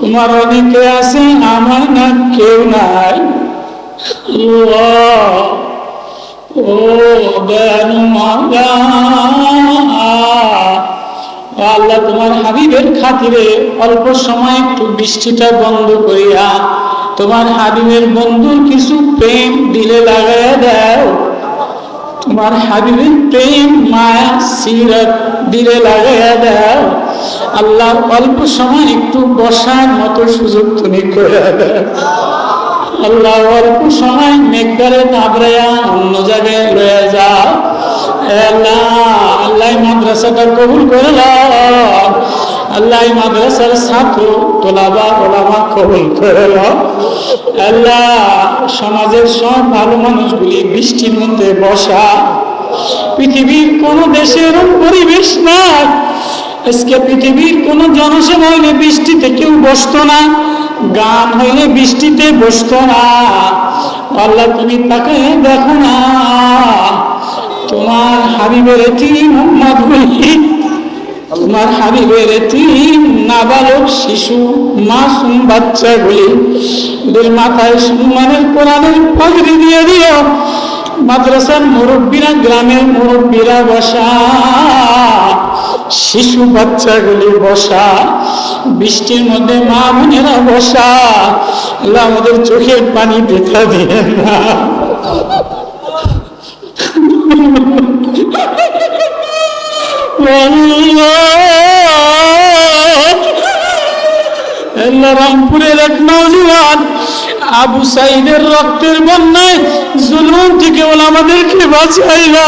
তোমার অনেকে আছে আমার না, কেউ নাই। ও মাওলা। আল্লাহ তোমার হাবিবের খাতিরে অল্প সময় একটু বৃষ্টিটা বন্ধ করিয়া তোমার হাবিবের বন্ধুর কিছু প্রেম দিলে লাগাইয়া দাও। তোমার হাবিবের প্রেম মায়া সিরত দিলে লাগাইয়া দাও। আল্লাহ অল্প সময় একটু বসার মতো সুযোগ তুমি করে আল্লাহ অল্প সময় মেঘদারে নাবরাইয়া অন্য জায়গায় লয়ে যাও। আল্লাহ আল্লাহ মাদ্রাসাটা কবুল করে আল্লাহ মাদ্রাসার ছাত্র, তোলাবা, ওলামা কবুল করে আল্লাহ, সমাজের সব ভালো মানুষগুলি বৃষ্টির মধ্যে বসা। পৃথিবীর কোন দেশের পরিবেশ না আজকে পৃথিবীর কোন জনসভা হইলে বৃষ্টিতে কেউ বসতো না, গান হইলে বৃষ্টিতে বসতো না। আল্লাহ তুমি তাকে দেখো না, তোমার হাবিবের তিন মাধুরী তোমার হাবিবের তিন নাবালক শিশু, মাসুম বাচ্চাগুলি। ওদের মাথায় সম্মানের কোরআনের পাগড়ি দিয়ে দিও। মাদ্রাসার মুরব্বীরা, গ্রামের মুরব্বীরা বসা। শিশু বাচ্চাগুলি বসা, বৃষ্টির মধ্যে মা বোনেরা বসা, আল্লাহ আমাদের চোখের পানি দেখা দিয়ে না। রংপুরের এক নৌজওয়ান আবু সাইদের রক্তের বন্যায় জুলুম থেকে ওলা আমাদেরকে বাঁচাইলা।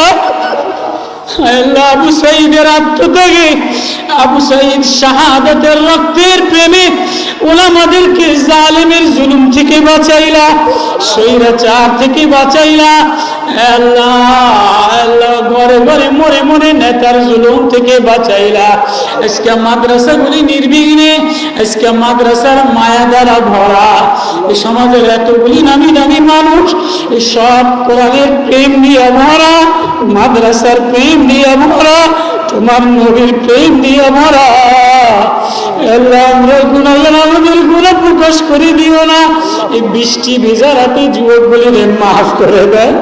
আবু সাইদের আত্মত্যাগে আবু সাইদ শাহাদাতের রক্তের প্রেমে ওলামাদেরকে জালেমের জুলুম থেকে বাঁচাইলা স্বৈরাচার থেকে বাঁচাইলা। ঘরে ঘরে মরে মরে নেতার জুলুম থেকে বাঁচাইলা। আজকে মাদ্রাসাগুলি নির্বিঘ্নে, আজকে মাদ্রাসার মায়া দ্বারা ভরা। এই সমাজের এতগুলি নামি দামি মানুষ, এই সব কোরআনের প্রেম দিয়ে ভরা, মাদ্রাসার প্রেম দিয়ে ভরা, তোমার নবীর প্রেম দিয়ে ভরা। আল্লাহ আমরা গুণাগান আমাদের গুণা প্রকাশ করে দিও না এই বৃষ্টি ভেজা রাতে যুবকগুলিরে মাফ করে দেয়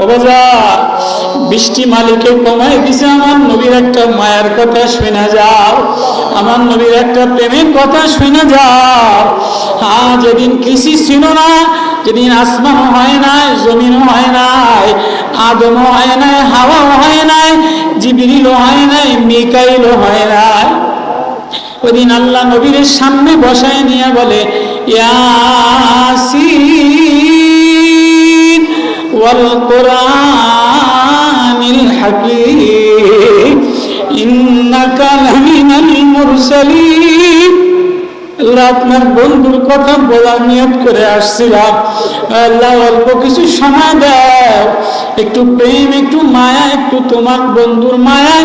বাবা বৃষ্টি মালিকে কমাই দিছে আমার নবীর একটা মায়ের কথা শুনে যাও আমার নবীর একটা প্রেমের কথা শুনে যাও হ্যাঁ যেদিন কৃষি ছিল না যেদিন আসমান হয় নাই জমিন হয় নাই আদম হয় নাই হাওয়া হয় নাই জিবিরিল হয় নাই মিকাইল হয় নাই ওদিন আল্লাহ নবীর সামনে বসায় নিয়ে বলে আল্লাহ আপনার বন্ধুর কথা বলা নিয়ত করে আসছিলাম আল্লাহ অল্প কিছু সময় দাও। একটু প্রেম, একটু মায়া, একটু তোমার বন্ধুর মায়া।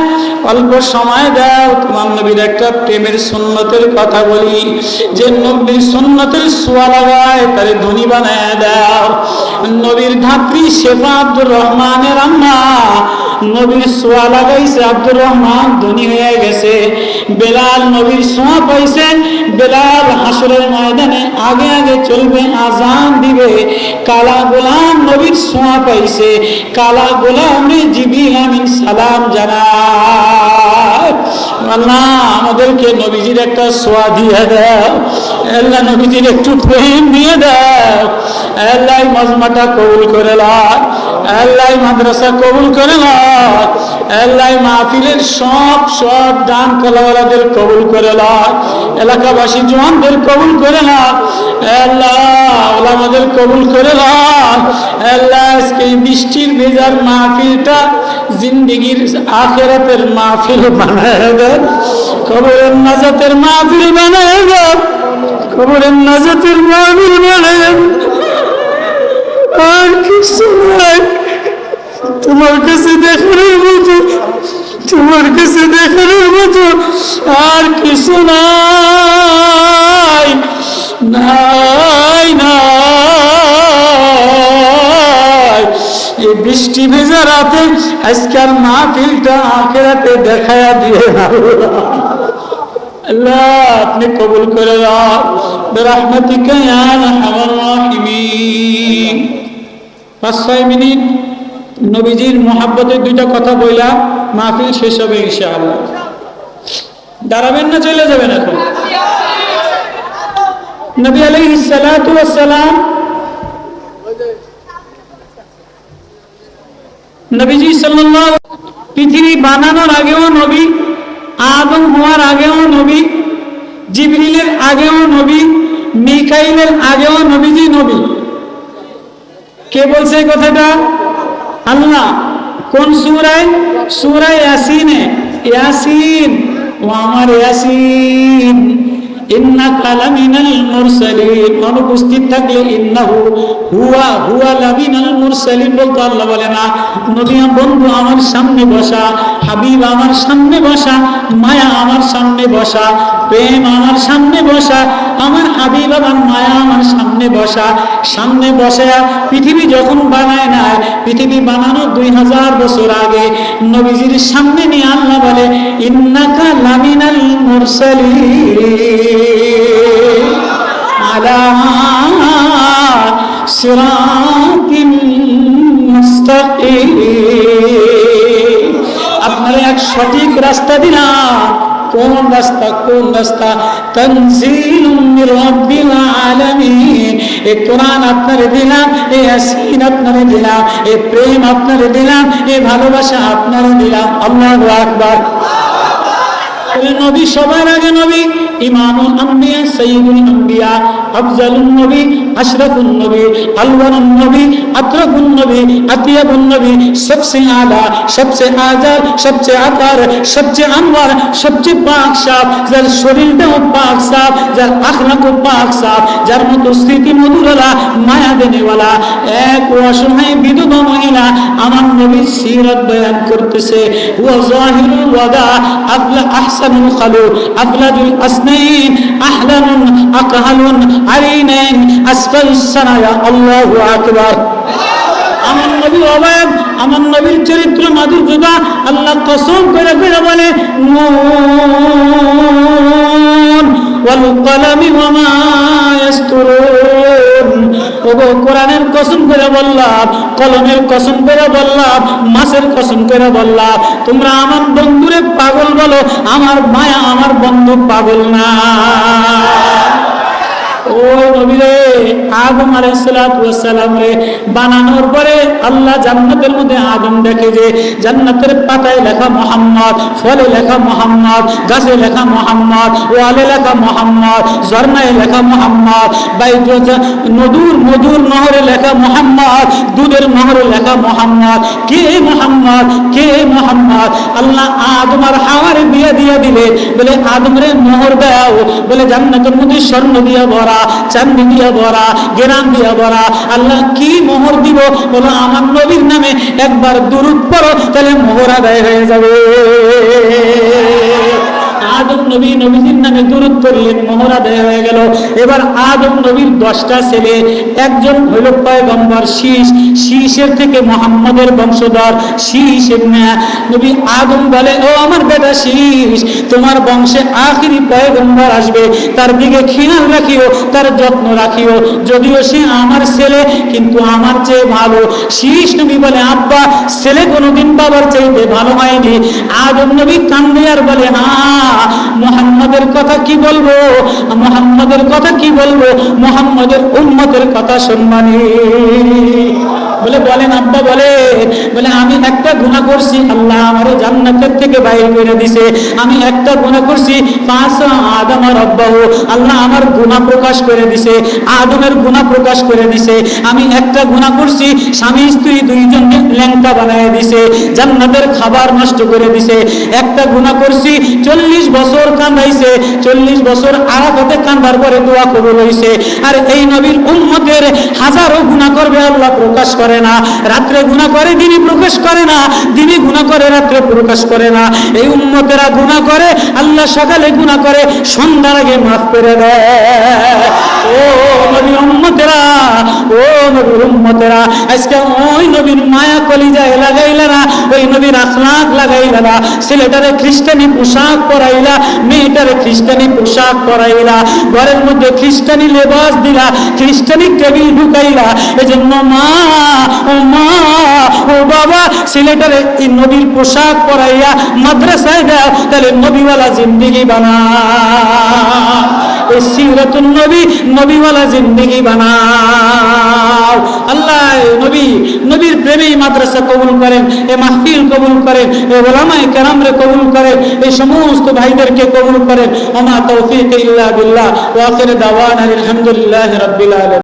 অল্প সময় দাও, তোমার নবীর একটা প্রেমের সুন্নতের কথা বলি। যে নবীর সুন্নতের সোয়া লাগায়, তারে ধনী বানায় দাও। নবীর ধাত্রী শেফা আব্দুর রহমানের আম্মা নবীর সোয়া লাগাইছে, আব্দুর রহমান ধনী হয়ে গেছে। বেলাল নবীর সোয়া পাইছে, বেলাল হাসরের ময়দানে আগে আগে চলবে, আজান দিবে। কালা গোলাম নবীর সোয়া পাইছে, কালা গোলামে জিবিল আমিন সালাম জানায়। আল্লাহ, আমাদেরকে নবীজির একটা সোয়া দিয়ে দাও। আল্লাহ, নবীজির একটু প্রেম দিয়ে দাও। আল্লাহ মজমাটা কবুল করে আল্লাহ মাদ্রাসা কবুল করে আল্লাহ মাহফিলের সব সব দান কলাওয়ালাদের কবুল করে এলাকাবাসী জওয়ানদের কবুল করে আল্লাহ আমাদের কবুল করে আল্লাহ আজকে এই বৃষ্টির ভেজার মাহফিলটা জিন্দিগির আখেরাতের মাহফিল বানায় দেন। কবরের নাজাতের মাহফিল বানায় দেন। কবরের নাজাতের মাহফিল বানায় আর কিছু নাই। তোমার কাছে দেখানোর মতো, তোমার কাছে দেখানোর মতো আর কিছু নাই নাই নাই। এই বৃষ্টি ভেজা রাতে আজকাল মাহফিলটা আখেরাতে দেখায়া দিয়ে আল্লাহ, আপনি কবুল করে রাহমাতিকা ইয়া রাহমান রাহিমিন। পাঁচ ছয় মিনিট নবীজির মোহাব্বতের দুইটা কথা বইলা মাহফিল শেষ হবে ইনশাআল্লাহ। দাঁড়াবেন না, চলে যাবেন এখন। নবী ওয়াস সালাম নবীজি সাল্লাল্লাহু পৃথিবী বানানোর আগেও নবী, আদম হওয়ার আগেও নবী, জিবরিলের আগেও নবী, মিকাইলের আগেও নবীজি নবী। কে বলছে এই কথাটা? আল্লাহ। কোন সুরায়? সুরায় ইয়াসিনে। ইয়াসিন। ও আমার ইয়াসিন। ইন্নাকা লামিনাল মুরসালিন। অনুপস্থিত থাকলে ইন্নাহু হুয়া হুয়া লামিনাল মুরসালিন বলে না। নবী, বন্ধু আমার সামনে বসা, হাবিব আমার সামনে বসা, মায়া আমার সামনে বসা, প্রেম আমার সামনে বসা, আমার হাবিব আমার মায়া আমার সামনে বসা। সামনে বসে পৃথিবী যখন বানায় না পৃথিবী বানানো দুই হাজার বছর আগে, নবীজির সামনে নিয়ে আল্লাহ বলে, ইন্নাকা লামিনাল মুরসালিন। আলা সিরাতিন মুস্তাকিম আপনারা এক সঠিক রাস্তা দিলাম। কোন রাস্তা কোন রাস্তা? তনজিলুম মির রাব্বিল আলামিন। এ কোরআন আপনারে দিলাম, এ ইয়াসিন আপনারে দিলাম, এ প্রেম আপনারে দিলাম, এ ভালোবাসা আপনারে দিলাম। আল্লাহু আকবার। নবী সবার আগে নবী। ইমামুল আম্বিয়া সৈয়দুল আম্বিয়া নবী নবী নবী নবী নবী যার মতো স্মৃতি মধুরলা, মায়া দেনেওয়ালা। এক অসহায় বিধবা মহিলা আমার নবীর সিরাত বয়ান করতেছে, হুয়া আফলা আহসানুল খালু আহলানুন আকহালুন আরিনাইন আসফালুস সানায়া আল্লাহু আকবার। আমার নবী অবায়ব আমার নবীর চরিত্র মাধুর্যতা আল্লাহ কসম করে করে বলে কলামি ওয়ামা ইয়াসতুরুন। ওগো কোরআনের কসম করে বললাম কলমের কসম করে বললাম মাছের কসম করে বললাম তোমরা আমার বন্ধুরে পাগল বলো, আমার মায়া আমার বন্ধু পাগল না। ও নবীরে, আদম আলাইসালাম বানানোর পরে আল্লাহ জান্নাতের মধ্যে আদম দেখে যে জান্নাতের পাতায় লেখা মোহাম্মদ, ফলে লেখা মোহাম্মদ, গাছে লেখা মোহাম্মদ, ওয়ালে লেখা মোহাম্মদ, ঝর্ণায় লেখা মোহাম্মদ বাইর নদুর মধুর নহরে লেখা মোহাম্মদ, দুধের নহরে লেখা মোহাম্মদ, কে মোহাম্মদ কে মোহাম্মদ? আল্লাহ আদম আর হাওয়ারে বিয়ে দিয়ে দিলে, বলে আদম রে মোহর দাও, বলে জান্নাতের মধ্যে স্বর্ণ দিয়ে ভরা চান্দি দিয়া ভরা গেরাম দিয়া ভরা আল্লাহ কি মোহর দিব? বলো, আমার নবীর নামে একবার দুরুদ পড়ো, তাহলে মোহর আদায় হয়ে যাবে। আদম নবী নবীজির নামে দূরত করলেন মোহর আদায় হয়ে গেল। এবার আদম নবীর দশটা ছেলে, একজন হইল পয়গম্বর শীষ। শীষের থেকে মোহাম্মদের বংশধর শীষ নবী আদম বলে, ও আমার বেটা শীষ, তোমার বংশে আখিরি পয়গম্বর আসবে। তার দিকে খেয়াল রাখিও, তার যত্ন রাখিও। যদিও সে আমার ছেলে, কিন্তু আমার চেয়ে ভালো। শীষ নবী বলে, আব্বা, ছেলে কোনোদিন বাবার চাইতে ভালো হয়নি। আদম নবী কান্দে আর বলে হ্যাঁ মোহাম্মদের কথা কি বলব? মোহাম্মদের কথা কি বলব? মোহাম্মদের উম্মতের কথা সম্মানী বলে, বলেন, আব্বা বলে বলে, আমি একটা গুণা করছি, আল্লাহ আমার জান্নাতের থেকে বাইরে করে দিছে। আমি একটা গুণা করছি পাঁচ আদম আর আব্বাহ, আল্লাহ আমার গুণা প্রকাশ করে দিছে, আদমের গুণা প্রকাশ করে দিছে। আমি একটা গুণা করছি, স্বামী, স্ত্রী দুইজনকে ল্যাংটা বানায় দিছে, জান্নাতের খাবার নষ্ট করে দিছে। একটা গুণা করছি, চল্লিশ বছর কান্দাইছে, চল্লিশ বছর আরাফতে কান্দার পরে দোয়া কবুল হইছে। আর এই নবীর উম্মতের হাজারো গুণা করবে আল্লাহ প্রকাশ করে। না। রাত্রে গুণা করে, দিনই প্রকাশ করে না। দিনই গুণা করে, রাত্রে প্রকাশ করে না। এই উম্মতেরা গুণা করে, আল্লাহ সকালে গুণা করে, সন্ধ্যার আগে মাফ করে দেয়। ও নবীর উম্মতেরা, ও আজকে ওই নবীর মায়া কলিজায় লাগাইলা না ওই নবীর আখলাক লাগাইলা ছেলেটারে খ্রিস্টানি পোশাক পরাইলা, মেয়েটারে খ্রিস্টানি পোশাক পরাইলা। ঘরের মধ্যে খ্রিস্টানি লেবাস দিলা, খ্রিস্টানি টেবিল ঢুকাইলা। এই জন্য মা, ও মা, ও বাবা, ছেলেটারে এই নবীর পোশাক পরাইয়া মাদ্রাসায় দাও, তাহলে নবীওয়ালা জিন্দিগি বানা সিরাতুন নবী, নবীওয়ালা জিন্দিগি বানাও। আল্লাহ, নবী, নবীর প্রেমেই মাদ্রাসা কবুল করেন, এ মাহফিল কবুল করেন, এ ওলামায় কেরামরে কবুল করেন এই সমস্ত ভাইদেরকে কবুল করেন। ওমা তৌফিক ইল্লা বিল্লাহ। ওয়াকির দাওয়ান আলহামদুলিল্লাহ রব্বিল